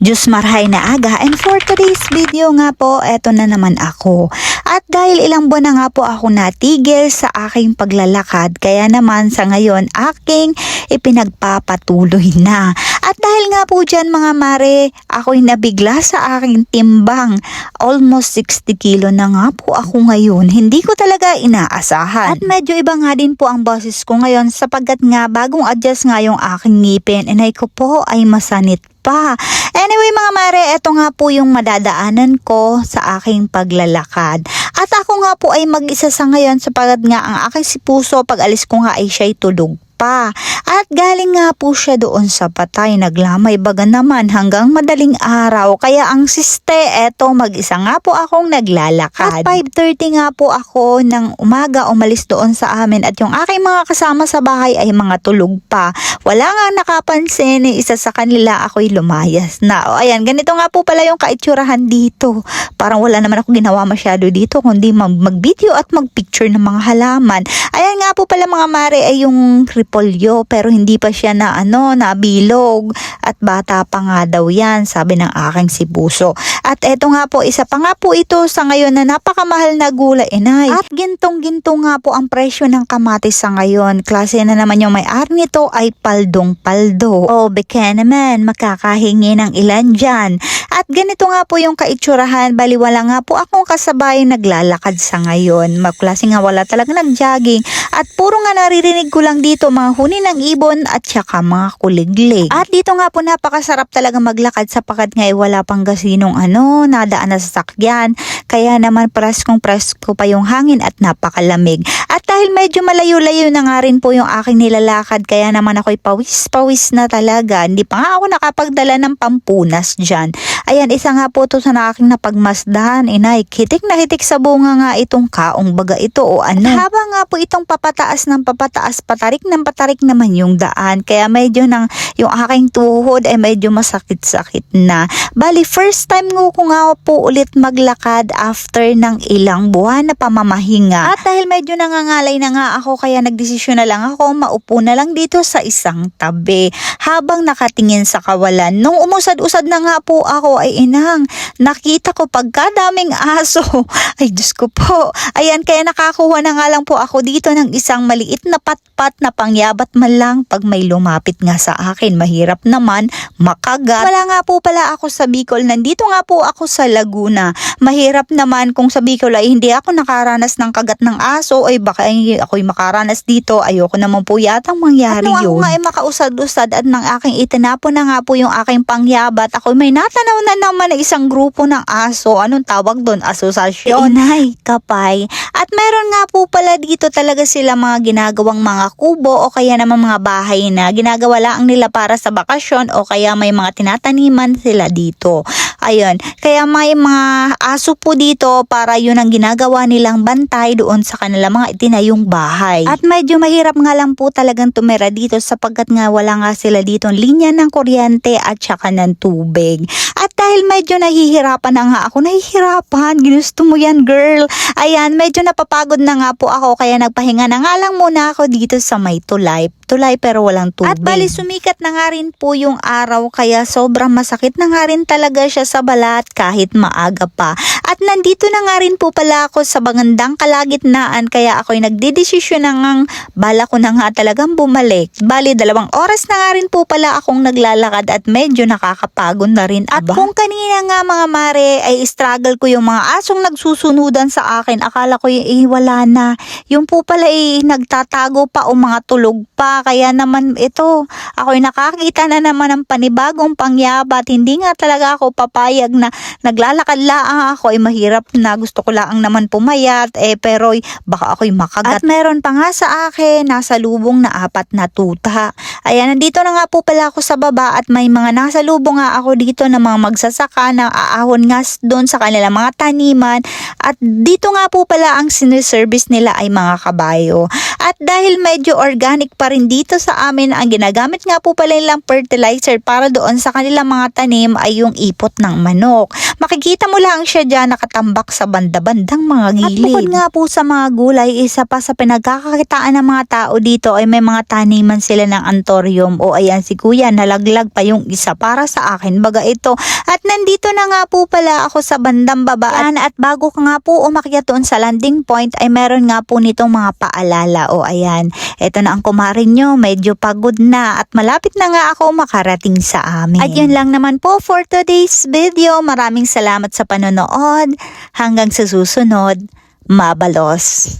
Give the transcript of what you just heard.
Diyos marhay na aga and for today's video nga po, eto na naman ako. At dahil ilang buwan na nga po ako natigil sa aking paglalakad, kaya naman sa ngayon aking ipinagpapatuloy na. At dahil nga po dyan mga mare, ako'y nabigla sa aking timbang. Almost 60 kilo na nga po ako ngayon. Hindi ko talaga inaasahan. At medyo iba nga din po ang boses ko ngayon sapagkat nga bagong adjust nga yung aking ngipin. Inay ko po ay masanit pa. Anyway mare, eto nga po yung madadaanan ko sa aking paglalakad. At ako nga po ay mag-isa sa ngayon sapagkat nga ang aking si puso pag alis ko nga ay siya'y tulog pa. At galing nga po siya doon sa patay, naglamay baga naman hanggang madaling araw. Kaya ang siste, eto mag-isa nga po akong naglalakad. At 5.30 nga po ako ng umaga umalis doon sa amin at yung aking mga kasama sa bahay ay mga tulog pa. Wala nga nakapansin, eh, isa sa kanila ako'y lumayas na. O ayan, ganito nga po pala yung kaitsurahan dito. Parang wala naman ako ginawa masyado dito, kundi mag- mag-video at mag-picture ng mga halaman. Ayan nga po pala mga mare ay yung repolyo pero hindi pa siya na ano, nabilog at bata pa nga daw yan, sabi ng aking si Puso. At eto nga po, isa pa nga po ito sa ngayon na napakamahal na gulay, inay. At gintong-ginto nga po ang presyo ng kamatis sa ngayon. Klase na naman yung may-ari nito ay paldong-paldo. O, beke naman, makakahingi ng ilan dyan. At ganito nga po yung kaitsurahan, baliwala nga po akong kasabay naglalakad sa ngayon. Maklase nga wala talaga nag-jogging. At puro nga naririnig ko lang dito mga huni ng ibon at saka mga kuliglig. At dito nga po napakasarap talaga maglakad sapagkat nga eh, wala pang gasinong ano, nadaan na sa sakyan. Kaya naman preskong presko pa yung hangin at napakalamig. At dahil medyo malayo-layo na nga rin po yung aking nilalakad, kaya naman ako'y pawis-pawis na talaga. Hindi pa nga ako nakapagdala ng pampunas dyan. Ayan, isa nga po to sa na aking napagmasdahan. Inay, hitik na hitik sa bunga nga itong kaong baga ito o ano. At habang nga po itong papataas ng papataas, patarik ng patarik naman yung daan. Kaya medyo nang yung aking tuhod ay medyo masakit-sakit na. Bali, first time ko ko nga po ulit maglakad after ng ilang buwan na pamamahinga. At dahil medyo nangangalay na nga ako, kaya nagdesisyon na lang ako, maupo na lang dito sa isang tabi. Habang nakatingin sa kawalan, nung umusad-usad na nga po ako ay inang, nakita ko pagkadaming aso. Ay, Diyos ko po. Ayan, kaya nakakuha na nga lang po ako dito ng isang maliit na patpat na pangyabat man lang pag may lumapit nga sa akin. Mahirap naman makagat. Wala nga po pala ako sa Bicol. Nandito nga po ako sa Laguna. Mahirap naman kung sa Bicol ay hindi ako nakaranas ng kagat ng aso ay baka ay ako'y makaranas dito. Ayoko naman po yatang mangyari At nung yun. ako nga ay makausad-usad at nang aking itinapon na nga po yung aking pangyabat, ako may natanaw na naman na isang grupo ng aso. Anong tawag doon? Asosasyon? Inay, kapay. At meron nga po pala dito talaga sila mga ginagawang mga kubo o kaya naman mga bahay na ginagawa lang nila para sa bakasyon o kaya may mga tinataniman sila dito. Ayun. Kaya may mga aso po dito para yun ang ginagawa nilang bantay doon sa kanila mga itinayong bahay. At medyo mahirap nga lang po talagang tumira dito sapagkat nga wala nga sila dito linya ng kuryente at saka ng tubig. At dahil medyo nahihirapan na nga ako, nahihirapan, ginusto mo yan girl. Ayan, medyo napapagod na nga po ako kaya nagpahinga na nga lang muna ako dito sa may tulay. Tulay pero walang tubig. At bali sumikat na nga rin po yung araw kaya sobrang masakit na nga rin talaga siya sa balat kahit maaga pa. At nandito na nga rin po pala ako sa bagandang kalagitnaan kaya ako'y nagdidesisyon na ngang bala ko na nga talagang bumalik. Bali dalawang oras na nga rin po pala akong naglalakad at medyo nakakapagod na rin. At kung kanina nga mga mare ay struggle ko yung mga asong nagsusunudan sa akin, akala ko eh wala na. Yung po pala eh nagtatago pa o mga tulog pa. Kaya naman ito, ako'y nakakita na naman ng panibagong pangyabat. Hindi nga talaga ako papayag na naglalakad laang ako ay mahirap na gusto ko laang naman pumayat eh pero eh, baka ako'y makagat. At meron pa nga sa akin nasa lubong na apat na tuta. Ayan, nandito na nga po pala ako sa baba at may mga nasa lubong nga ako dito na mga magsasaka na aahon nga doon sa kanilang mga taniman. At dito nga po pala ang siniservice nila ay mga kabayo. At dahil medyo organic pa rin dito sa amin, ang ginagamit nga po pala nilang fertilizer para doon sa kanilang mga tanim ay yung ipot ng manok. Makikita mo lang siya dyan nakatambak sa banda-bandang mga gilid. At bukod nga po sa mga gulay, isa pa sa pinagkakakitaan ng mga tao dito ay may mga taniman sila ng antorium o ayan si kuya nalaglag pa yung isa para sa akin baga ito. At nandito na nga po pala ako sa bandang babaan at bago ka nga po umakyat doon sa landing point ay meron nga po nitong mga paalala o ayan. Ito na ang kumarin nyo, medyo pagod na at malapit na nga ako makarating sa amin. At yun lang naman po for today's video. Maraming salamat sa panonood. Hanggang sa susunod, mabalos.